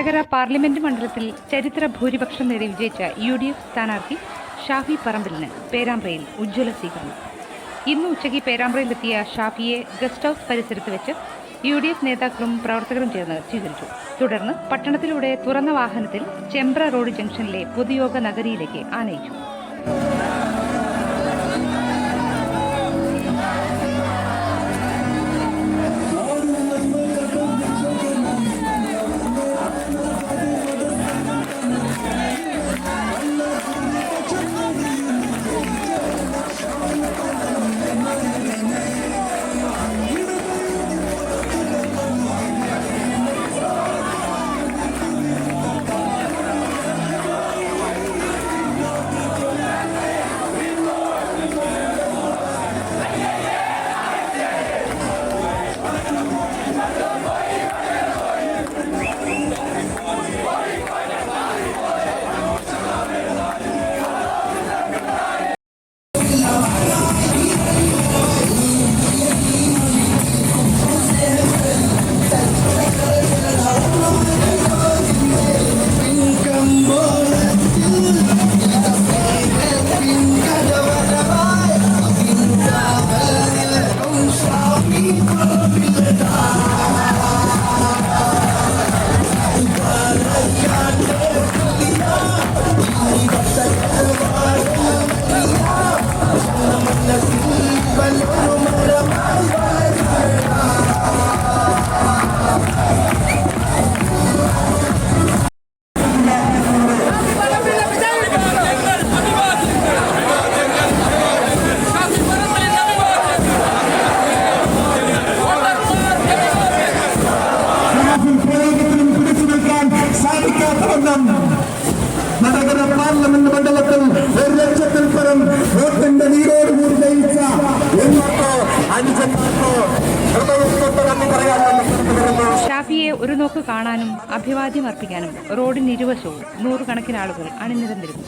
Vadakara parliament മണ്ഡലത്തിൽ ചരിത്ര ഭൂരിപക്ഷം നേടി വിജയിച്ച യു ഡി എഫ് സ്ഥാനാർത്ഥി ഷാഫി പറമ്പിലിന് പേരാമ്പ്രയിൽ ഉജ്ജ്വല സ്വീകരണം. ഇന്ന് ഉച്ചയ്ക്ക് പേരാമ്പ്രയിലെത്തിയ ഷാഫിയെ ഗസ്റ്റ് ഹൌസ് പരിസരത്ത് വെച്ച് യു ഡി എഫ് നേതാക്കളും പ്രവർത്തകരും ചേർന്ന് സ്വീകരിച്ചു. തുടർന്ന് പട്ടണത്തിലൂടെ തുറന്ന വാഹനത്തിൽ ചെമ്പ്ര റോഡ് ജംഗ്ഷനിലെ പൊതുയോഗ നഗരിയിലേക്ക് ആനയിച്ചു. ഷാഫിയെ ഒരു നോക്ക് കാണാനും അഭിവാദ്യം അർപ്പിക്കാനും റോഡിന് ഇരുവശവും നൂറുകണക്കിന് ആളുകൾ അണിനിരന്നിരുന്നു.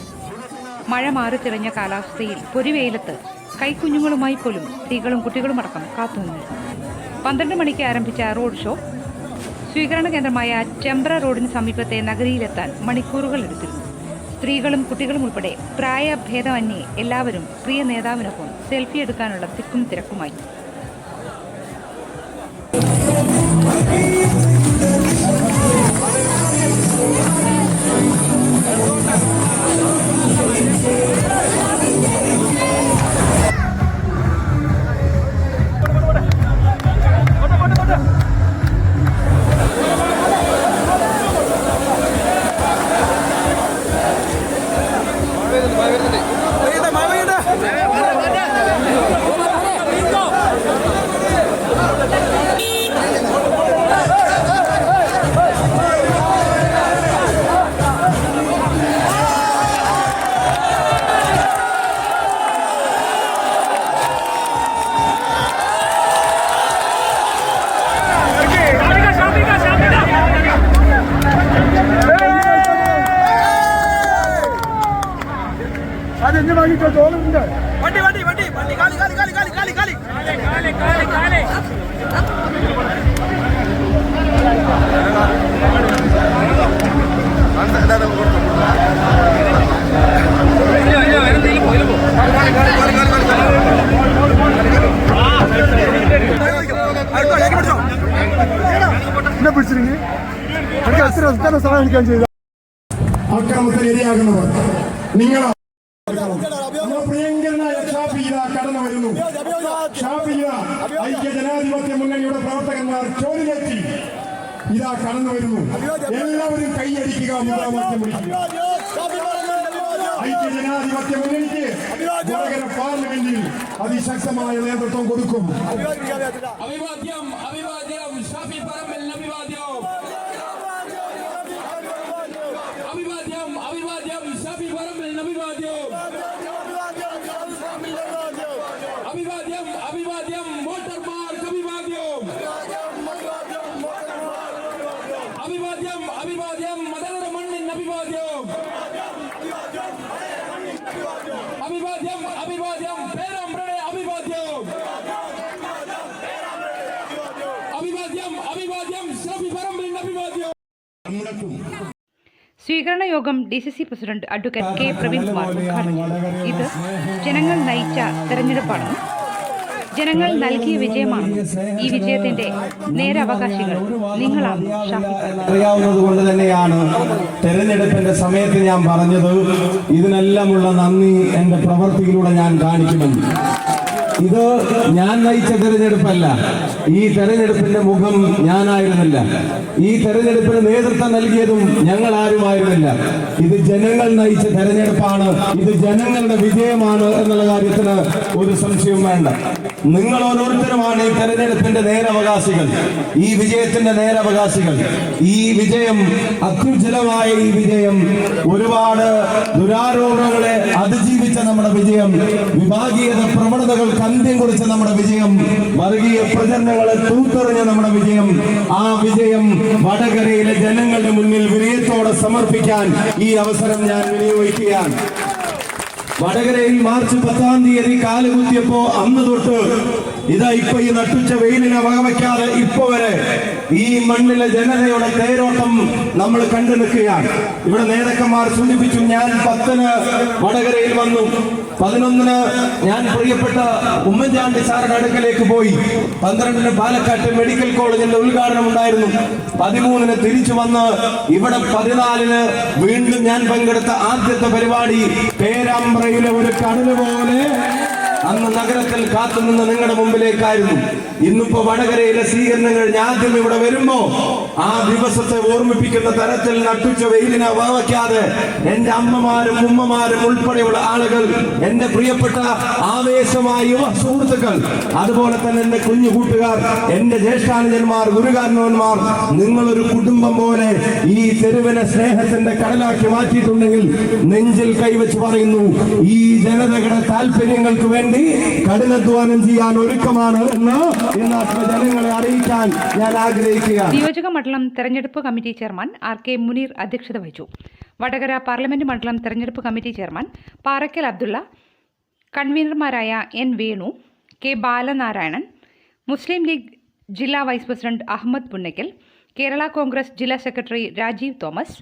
മഴ മാറി തെളിഞ്ഞ കാലാവസ്ഥയിൽ പൊരിവെയിലത്ത് കൈക്കുഞ്ഞുങ്ങളുമായി പോലും സ്ത്രീകളും കുട്ടികളും അടക്കം കാത്തുനിന്നു. പന്ത്രണ്ട് മണിക്ക് ആരംഭിച്ച റോഡ് ഷോ സ്വീകരണ കേന്ദ്രമായ ചെമ്പ്ര റോഡിന് സമീപത്തെ നഗരിയിലെത്താൻ മണിക്കൂറുകൾ എടുത്തിരുന്നു. സ്ത്രീകളും കുട്ടികളും ഉൾപ്പെടെ പ്രായഭേദമന്യേ എല്ലാവരും പ്രിയ നേതാവിനൊപ്പം സെൽഫി എടുക്കാനുള്ള തിക്കും തിരക്കുമായി. Thank. അതെന്നെ വാങ്ങിക്കോ തോന്നുന്നുണ്ട്. വണ്ടി വണ്ടി വണ്ടി വണ്ടി കാലി കാലി കാലി കാലി കാലി കാലി. കാലി കാലി കാലി എന്നെ പിടിച്ചിരുന്നു എനിക്ക് അത്ര എത്ര സഹായിക്കാൻ ചെയ്ത? അക്രമത്തിന് ഇരയാകുന്നവർ നിങ്ങൾ നമ്മുടെ പ്രിയങ്കരനായ ഇതാ വരുന്നു ഷാഫി ഇതാ ഐക്യ ജനാധിപത്യ മുന്നണിയുടെ പ്രവർത്തകന്മാർ ചോദ്യമെത്തി ഇതാ കടന്നു വരുന്നു. എല്ലാവരും കൈയടിക്കുക മുദ്രാവാക്യം വിളിക്കുക. ഐക്യ ജനാധിപത്യ മുന്നണിക്ക് പാർലമെന്റിൽ അതിശക്തമായ നേതൃത്വം കൊടുക്കും. അഭിവാദ്യം അഭിവാദ്യം. അഭിവാദ്യം അഭിവാദ്യം ഷാഫി പറമ്പലിന് അഭിവാദ്യം. സ്വീകരണ യോഗം D C C president advocate K Praveen Kumar ഉദ്ഘാടനം ഇത് ജനങ്ങൾ നയിച്ച തെരഞ്ഞെടുപ്പാണെന്നും ജനങ്ങൾ നൽകിയ വിജയമാണ് ഈ വിജയത്തിന്റെ നേരവകാശികൾ. നിങ്ങളാണ്. അറിയാവുന്നത് കൊണ്ട് തന്നെയാണ് തെരഞ്ഞെടുപ്പിന്റെ സമയത്ത് ഞാൻ പറഞ്ഞത്. ഇതിനെല്ലാമുള്ള നന്ദി എന്റെ പ്രവർത്തിയിലൂടെ ഞാൻ കാണിക്കുമെന്ന്. ഇത് ഞാൻ നയിച്ച തെരഞ്ഞെടുപ്പല്ല. ഈ തെരഞ്ഞെടുപ്പിന്റെ മുഖം ഞാനായിരുന്നില്ല. ഈ തെരഞ്ഞെടുപ്പിന് നേതൃത്വം നൽകിയതും ഞങ്ങൾ ആരുമായിരുന്നില്ല ഇത് ജനങ്ങൾ നയിച്ച തെരഞ്ഞെടുപ്പാണ്. ഇത് ജനങ്ങളുടെ വിജയമാണ് എന്നുള്ള കാര്യത്തിന് ഒരു സംശയവും വേണ്ട. നിങ്ങൾ ഓരോരുത്തരുമാണ് ഈ തെരഞ്ഞെടുപ്പിന്റെ നേരവകാശികൾ. ഈ വിജയത്തിന്റെ നേരവകാശികൾ. ഈ വിജയം അത്യുജ്ജലമായ ഈ വിജയം ഒരുപാട് ദുരാരോപണങ്ങളെ അതിജീവിച്ച നമ്മുടെ വിജയം വിഭാഗീയത പ്രവണതകൾക്ക് അന്ത്യം കുറിച്ച നമ്മുടെ വിജയം വർഗീയ പ്രചരണങ്ങളെ തൂത്തെറിഞ്ഞ നമ്മുടെ വിജയം ആ വിജയം വടകരയിലെ ജനങ്ങളുടെ മുന്നിൽ വിനയത്തോടെ സമർപ്പിക്കാൻ ഈ അവസരം ഞാൻ വിനിയോഗിക്കുകയാണ്. വടകരയിൽ മാർച്ച് പത്താം തീയതി കാലുകുത്തിയപ്പോ അന്ന് തൊട്ട് ഇതാ ഇപ്പൊ ഈ നട്ടുച്ച വെയിലിനെ വകവയ്ക്കാതെ ഇപ്പൊ വരെ ഈ മണ്ണിലെ ജനതയുടെ തേരോട്ടം നമ്മൾ കണ്ടു നിൽക്കുകയാണ്. ഇവിടെ നേതാക്കന്മാർ സൂചിപ്പിച്ചു ഞാൻ പത്തിന് വടകരയിൽ വന്നു. പതിനൊന്നിന് ഞാൻ പ്രിയപ്പെട്ട ഉമ്മൻചാണ്ടി സാറിന്റെ അടുക്കലേക്ക് പോയി. പന്ത്രണ്ടിന് പാലക്കാട്ട് മെഡിക്കൽ കോളേജിന്റെ ഉദ്ഘാടനം ഉണ്ടായിരുന്നു. പതിമൂന്നിന് തിരിച്ചു വന്ന് ഇവിടെ പതിനാലിന് വീണ്ടും ഞാൻ പങ്കെടുത്ത ആദ്യത്തെ പരിപാടി പേരാമ്പ്രയിലെ ഒരു കടൽ പോലെ അന്ന് നഗരത്തിൽ കാത്തുനിന്ന് നിങ്ങളുടെ മുമ്പിലേക്കായിരുന്നു. ഇന്നിപ്പോ വടകരയിലെ സ്വീകരണങ്ങൾ ആദ്യം ഇവിടെ വരുമ്പോ ആ ദിവസത്തെ ഓർമ്മിപ്പിക്കുന്ന തരത്തിൽ നട്ടുച്ച വെയിലിനെ വാവയ്ക്കാതെ എന്റെ അമ്മമാരും ഉമ്മമാരും ഉൾപ്പെടെയുള്ള ആളുകൾ എന്റെ പ്രിയപ്പെട്ട ആവേശമായ യുവ സുഹൃത്തുക്കൾ അതുപോലെ തന്നെ എന്റെ കുഞ്ഞു കൂട്ടുകാർ എന്റെ ജ്യേഷ്ഠാനുജന്മാർ ഗുരുകാരണവന്മാർ നിങ്ങളൊരു കുടുംബം പോലെ ഈ തെരുവിനെ സ്നേഹത്തിന്റെ കടലാക്കി മാറ്റിയിട്ടുണ്ടെങ്കിൽ നെഞ്ചിൽ കൈവച്ച് പറയുന്നു ഈ ജനതകളുടെ താല്പര്യങ്ങൾക്ക് വേണ്ടി കഠിനാധ്വാനം ചെയ്യാൻ ഒരുക്കമാണ് എന്ന് ജനങ്ങളെ അറിയിക്കാൻ ഞാൻ ആഗ്രഹിക്കുക നിയോജക മണ്ഡലം തെരഞ്ഞെടുപ്പ് committee chairman R K Muneer അധ്യക്ഷത വഹിച്ചു. വടകര പാർലമെന്റ് മണ്ഡലം തെരഞ്ഞെടുപ്പ് കമ്മിറ്റി ചെയർമാൻ പാറക്കൽ അബ്ദുള്ള കൺവീനർമാരായ എൻ വേണു കെ ബാലനാരായണൻ മുസ്ലിം ലീഗ് ജില്ലാ വൈസ് പ്രസിഡന്റ് അഹമ്മദ് പുന്നയ്ക്കൽ കേരള കോൺഗ്രസ് ജില്ലാ secretary Rajeev Thomas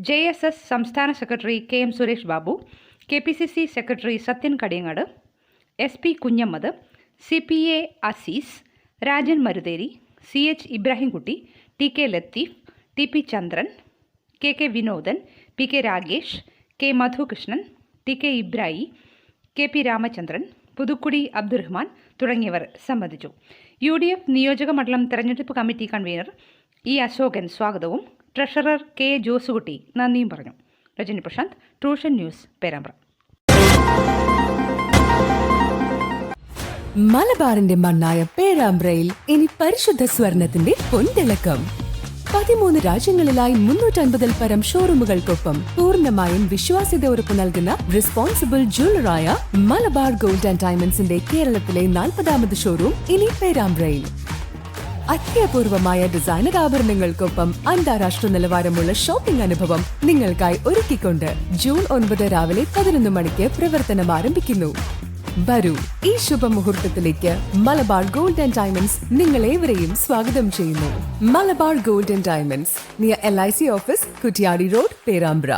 J S S സംസ്ഥാന secretary K M Suresh Babu K P C C secretary Sathyan Kadiyangad S P Kunhammad C P A Azeez Rajan Marutheri C H Ibrahimkutty T K Latheef T P Chandran K K Vinodan P K Ragesh K Madhukrishnan T K Ibrayi K P Ramachandran Puthukkudi Abdurahman തുടങ്ങിയവർ സംബന്ധിച്ചു. U D F നിയോജക മണ്ഡലം തെരഞ്ഞെടുപ്പ് committee convener E Ashokan സ്വാഗതവും treasurer K Josekutty നന്ദിയും പറഞ്ഞു. രജനി പ്രശാന്ത് ട്രൂഷൻ news Perambra. മലബാറിന്റെ മണ്ണായ പേരാമ്പ്രയിൽ ഇനി പരിശുദ്ധ സ്വർണത്തിന്റെ പൊൻതിളക്കം. പതിമൂന്ന് രാജ്യങ്ങളിലായി മുന്നൂറ്റൻപതിൽ പരം ഷോറൂമുകൾക്കൊപ്പം പൂർണമായും വിശ്വാസ്യത ഉറപ്പ് നൽകുന്ന റെസ്പോൺസിബിൾ ജ്വല്ലറായ മലബാർ ഗോൾഡ് ആൻഡ് ഡയമണ്ട്സിന്റെ കേരളത്തിലെ നാൽപ്പതാമത് ഷോറൂം ഇനി പേരാമ്പ്രയിൽ അത്യപൂർവമായ ഡിസൈനർ ആഭരണങ്ങൾക്കൊപ്പം അന്താരാഷ്ട്ര നിലവാരമുള്ള ഷോപ്പിംഗ് അനുഭവം നിങ്ങൾക്കായി ഒരുക്കിക്കൊണ്ട് ജൂൺ ഒൻപത് രാവിലെ പതിനൊന്ന് മണിക്ക് പ്രവർത്തനം ആരംഭിക്കുന്നു. വരൂ. ഈ ശുഭമുഹൂർത്തത്തിലേക്ക് മലബാർ ഗോൾഡ് ആൻഡ് ഡയമണ്ട്സ് നിങ്ങൾ ഏവരെയും സ്വാഗതം ചെയ്യുന്നു. Malabar gold and diamonds near L I C office Kuttiady road Perambra